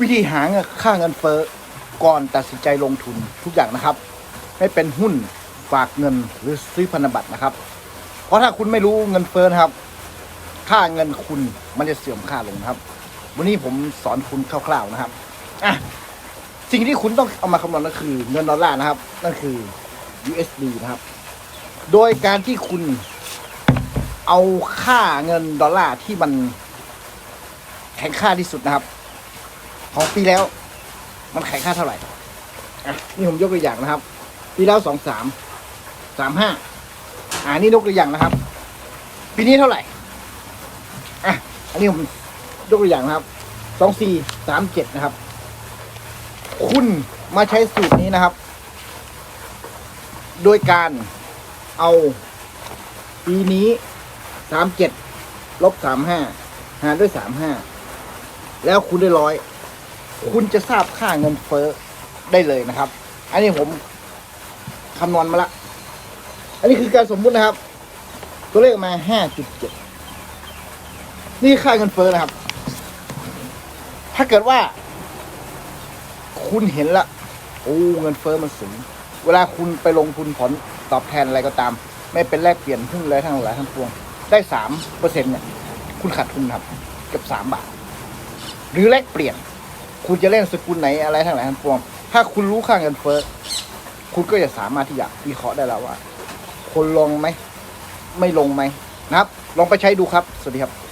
วิธีหาเงินค่าเงินเฟ้อก่อนตัดสินใจลงทุนทุกอย่างนะครับ ไม่เป็นหุ้นฝากเงินหรือซื้อพันธบัตรนะครับ เพราะถ้าคุณไม่รู้เงินเฟ้อนะครับ ค่าเงินคุณมันจะเสื่อมค่าลงนะครับ วันนี้ผมสอนคุณคร่าวๆนะครับอะสิ่งที่คุณต้องเอามาคำนวณก็คือเงินดอลลาร์นะครับ นั่นคือ USD นะครับ โดยการที่คุณเอาค่าเงินดอลลาร์ที่มันแข็งค่าที่สุดนะครับ ของปีแล้ว มันข็งค่าเท่าไหร่อะนี่ผมยกตัวอย่างนะครับ ปีแล้วสองสามสามห้าอ่านี่ยกตัวอย่างนะครับ ปีนี้เท่าไหร่อะอันนี้ผมยกตัวอย่างนะครับสองสี่สามเจ็ดนะครับ คุณมาใช้สูตรนี้นะครับ โดยการเอาปีนี้สามเจ็ดลบสามห้าหารด้วยสามห้าแล้วคุณได้ร้อย คุณจะทราบค่าเงินเฟ้อได้เลยนะครับ อันนี้ผมคำนวณมาละ อันนี้คือการสมมุตินะครับ ตัวเลขมาห้าจุดเจ็ดนี่ค่าเงินเฟ้อนะครับ ถ้าเกิดว่า คุณเห็นละโอ้เงินเฟ้อมันสูง เวลาคุณไปลงทุนผลตอบแทนอะไรก็ตาม ไม่เป็นแลกเปลี่ยนหุ้นอะไรทั้งหลายทั้งปวง ได้สามเปอร์เซ็นเนี่ย คุณขาดทุนครับ เกับสามบาท หรือแลกเปลี่ยน คุณจะเล่นสกุลไหนอะไรทั้งหลายทั้งปวง ถ้าคุณรู้ค่าเงินเฟ้อคุณก็จะสามารถที่จะวิเคราะห์ได้แล้วว่า คนลงไหม ไม่ลงไหมนะครับ ลองไปใช้ดูครับ สวัสดีครับ